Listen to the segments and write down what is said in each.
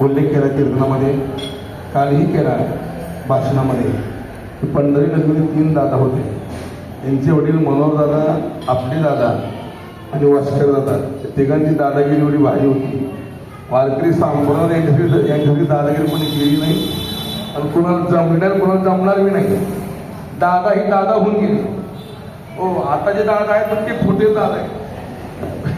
उल्लेख केला कीर्तनामध्ये कालही केला भाषणामध्ये. की पंढरी नगरी तीन दादा होते. त्यांचे वडील मनोहर दादा आपले दादा आणि वास्कर दादा. तिघांची दादागिरी एवढी भारी होती. वारकरी सांभाळून यांच्याकडे यांच्याकडे दादागिरी कोणी केली नाही. आणि कुणाला जमणार कुणाला जमणार बी नाही. दादा ही दादा होऊन गेली. हो आता जे दादा आहेत पण ते फुटे दादा आहे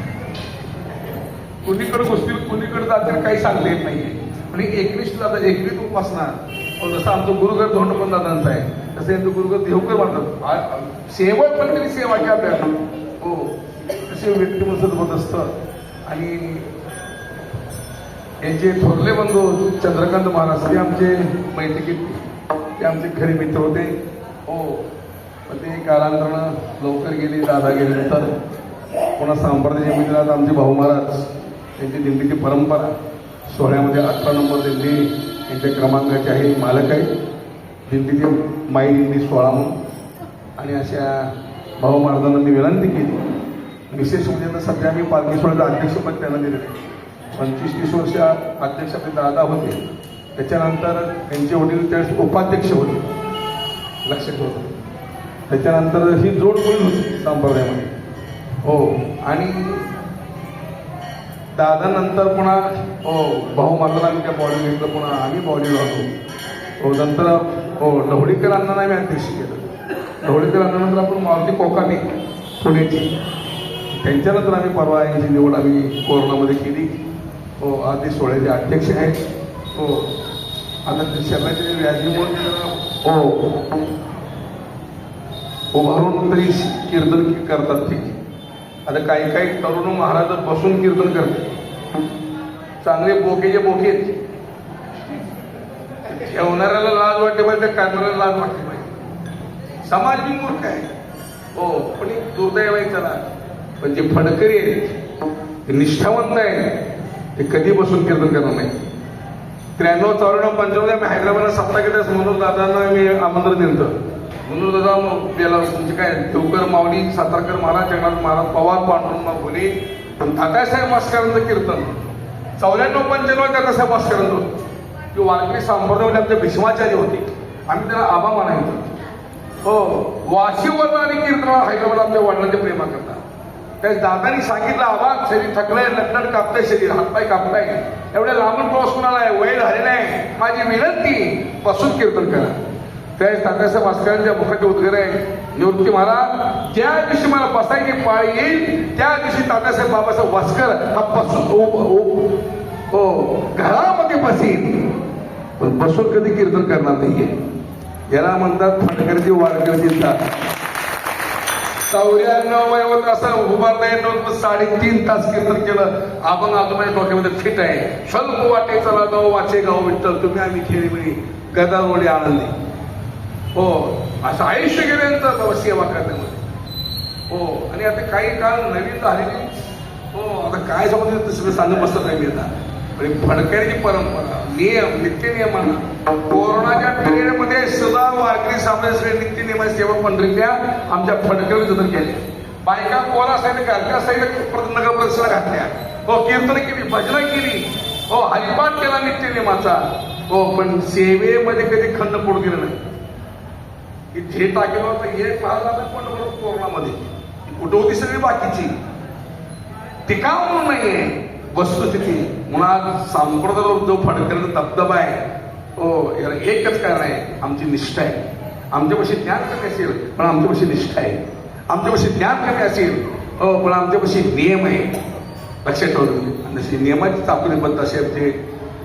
कुणीकडे बसतील कुणीकडे जातील काही सांगता येत नाहीये. आणि एकवीस दादा एकवीस उपासना. जसं आमचं गुरुघर धोंड पण दादांचं आहे तसं यांचं गुरुघर देवकर म्हणतात सेवा पण तरी सेवा की आपल्याला. हो. तसे व्यक्तिमत्व असतं. आणि यांचे थोरले बंधू चंद्रकांत महाराज हे आमचे मैत्रिकीत ते आमचे खरे मित्र होते. हो. पण ते कालांतरानं लवकर गेले दादा गेल्यानंतर. पुन्हा सांप्रदायिक मित्रात आमचे भाऊ महाराज. त्यांची दिंडीची परंपरा. सोहळ्यामध्ये अठरा नंबर दिंडी यांच्या क्रमांकाचे आहे. मालक आहे दिंडीचे माई दिंडी सोळा म्हणून. आणि अशा भाऊ महाराजांना मी विनंती केली. विशेष म्हणजे तर सध्या मी पालखी सोहळ्याचं अध्यक्षपद त्यांना दिलेलं आहे. पंचवीस तीस वर्ष अध्यक्ष आपले दादा होते. त्याच्यानंतर त्यांचे वडील त्यावेळेस उपाध्यक्ष होते. लक्षात ठेवतो त्याच्यानंतर ही जोड होईल होती? संप्रदायामध्ये. हो. आणि दादा नंतर पुन्हा हो भाऊ माताला आम्ही त्या बॉडी घेतलं पुन्हा आम्ही बॉडी राहतो हो नंतर हो ढवळीकर नाही मी अध्यक्ष केलं. ढवळीकर अण्णानंतर आपण मारुती कोकाटे पुण्याची त्यांच्यानंतर आम्ही परवा यांची निवड आम्ही कोरोनामध्ये केली. हो आधी सोहळ्याचे अध्यक्ष आहेत. हो आता ते व्याजीमुळे हो उभारून तरी कीर्तन करतात ते. आता काही काही तरुण महाराज बसून कीर्तन करते. चांगले बोकेचे बोके आहेत. ठेवणाऱ्याला लाज वाटते पाहिजे त्या करणाऱ्याला लाज वाटते पाहिजे. समाज बी मूर्ख आहे. हो पण एक दुर्दैव आहे चला पण जे फडकरी आहेत ते निष्ठावंत आहे. ते कधी बसून कीर्तन करणार नाही. त्र्याण्णव चौऱ्याण्णव पंच्याण्णव आम्ही हैदराबादला सत्ता घेतल्यास म्हणून दादांना मी आमंत्रण दिलं म्हणून दादा मग त्याला तुमचे काय देवकर माऊली सातारकर महाराज जगन्नाथ महाराज पवार पांडुरंग भोले पण तात्यासाहेब मास्करांचं कीर्तन. चौऱ्याण्णव पंच्याण्णव तात्यासाहेब मास्करांचं होतं. की वारकरी सांभाळवले आमचे भीष्माचार्य होते. आम्ही त्याला आबा म्हणायचो. हो वाशीवरनं आणि कीर्तन हैदराबाद आमच्या वडिलांच्या प्रेमा करतात त्या दादानी सांगितलं आबा शरीर थकलंय लटलट कापतंय शरीर हातपाय कापताय एवढ्या लांबून प्रवास कोणाला आहे? वय झालेला आहे माझी विनंती बसून कीर्तन करा. त्यावेळेस तात्यासाहेब भास्करांच्या मुखाचे उद्गार आहे. निवृत्ती महाराज ज्या दिवशी मला बसायची पाळी येईल त्या दिवशी तात्यासाहेब बाबासाहेब भास्कर हा बसून हो घरामध्ये बसीन पण बसून कधी कीर्तन करणार नाहीये. याला म्हणतात फटकरची वारकरची. चिंता चौऱ्याण्णव वयावर असं उभारता साडेतीन तास कीर्तन केलं. आपण आजोबाच्या डोक्यामध्ये फिट आहे. स्वल्प वाटे चला गाव वाचे गाव विठ्ठल तुम्ही आम्ही खेळी मिळी गदारोळी आनंदी. हो असं आयुष्य गेलं बाबा सेवा करण्यामध्ये. हो आणि आता काही काळ नवीन झालेली. हो आता काय समजलं दुसरं सांगत बसत नाही मी आता. म्हणजे फडकऱ्याची परंपरा नियम नित्य नियमांना कोरोनाच्या पिरियडमध्ये सुद्धा वारकरी सामान्य नित्य नियमाची सेवा पंढरीतल्या आमच्या फडकरी जतन केल्या. बायका कोरा साईड घरच्या साईड नगर परिसर घातल्या. हो कीर्तन केली भजनं केली. हो हरिपाठ केला नित्य नियमाचा. हो पण सेवेमध्ये कधी खंड पडू दिलं नाही. की जे टाकेलं होतं हे पाहिलं झालं पण कोरोनामध्ये? कुठं होती सगळी बाकीची. टिकाव म्हणून नाहीये. वस्तुस्थिती. मुळात संप्रदायावर जो फडकण्याचा दबदबा आहे. हो याला एकच कारण आहे. आमची निष्ठा आहे. आमच्यापाशी ज्ञान कमी असेल पण आमच्यापाशी निष्ठा आहे. आमच्यापाशी ज्ञान कमी असेल हो पण आमच्यापाशी नियम आहे. लक्षात ठेवलं आणि जशी नियमाची चापणी बद्ध असे आमचे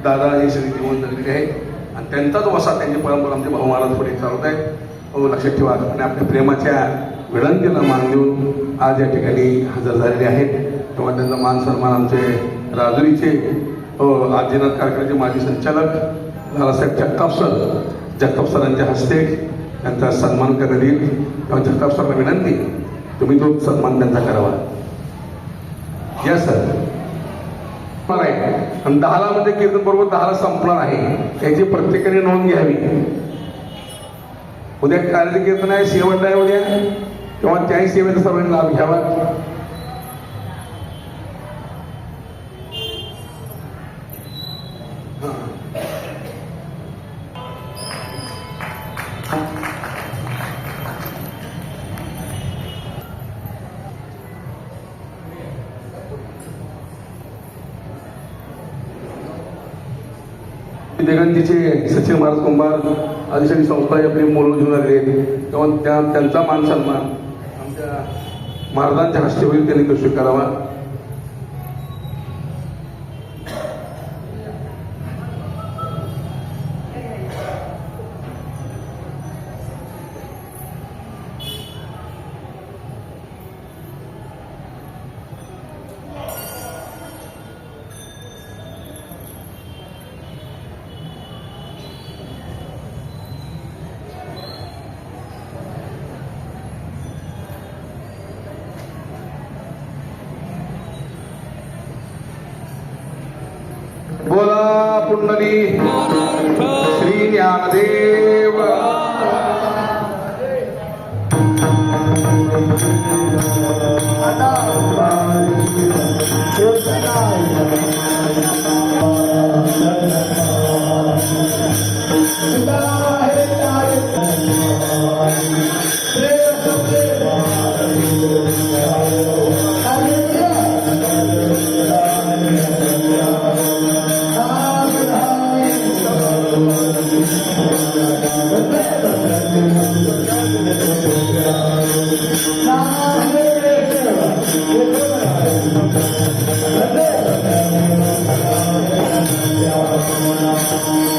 दादा हे सगळे जीवन जगलेले आहेत. आणि त्यांचाच वसा त्यांची परंपरा आमचे भाऊ महाराज पुढे चालवत आहेत. हो लक्षात ठेवा. आणि आपल्या प्रेमाच्या विनंतीला मान देऊन आज या ठिकाणी हजर झालेले आहेत. तेव्हा त्यांचा मान सन्मान आमचे राजुरीचे हो आदिनाथ कारखान्याचे माजी संचालक लालासाहेब जगताप सर. जगताप सरांच्या हस्ते त्यांचा सन्मान करण्यात येईल. तेव्हा जगताप सरला विनंती तुम्ही तो सन्मान त्यांचा करावा. या सर. आहे. आणि दहाला म्हणजे कीर्तन बरोबर दहाला संपणार आहे. याची प्रत्येकाने नोंद घ्यावी. उद्या कार्यालय कीर्तन आहे शेवट आहे उद्या. तेव्हा त्याही सेवेचा सर्वांनी लाभ घ्यावा. तिचे सचिन महाराज कुंभार. अधिकारी संस्था आपली मोल घेऊन आले तेव्हा त्या त्यांचा मानसन्मान आमच्या महाराजांच्या हस्ते होईल त्यांनी तो स्वीकारावा. कुंडली श्री ज्ञानदेव Thank you.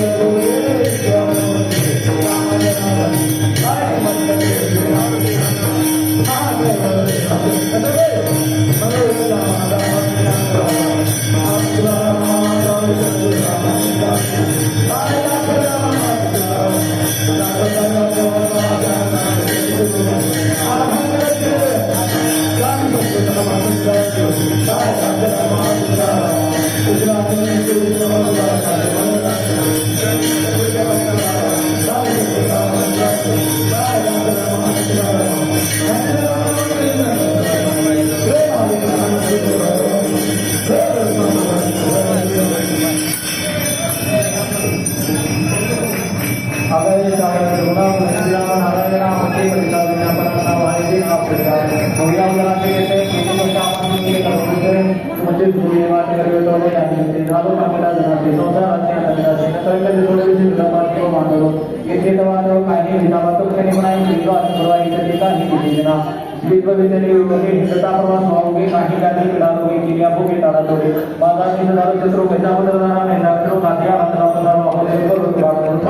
श्रीराम नारायण नाम हरे हरिता विना परम नाम हरे आप हरिया पंचवीस गुणी वाटेकरी वेगवेगळे आहे झालो पाकिटा जनाते संसार आज्ञा करता सेनाकरी थोडे विषय विधापात किंवा मांडलो येथे दवातो काही विधापातो क्षणी पण आहे लिहिलो असं परवा इतर काही निवेदना विश्व विद्यालय योगे हिंदता परवा स्वामी काही काही क्रीडालोगे किया भोगे तारा तोडे माझा निधनारो चतुर पैसा बदलणारा महिना करो काठ्या हातला बदलणारा अहोदय करो वाटतो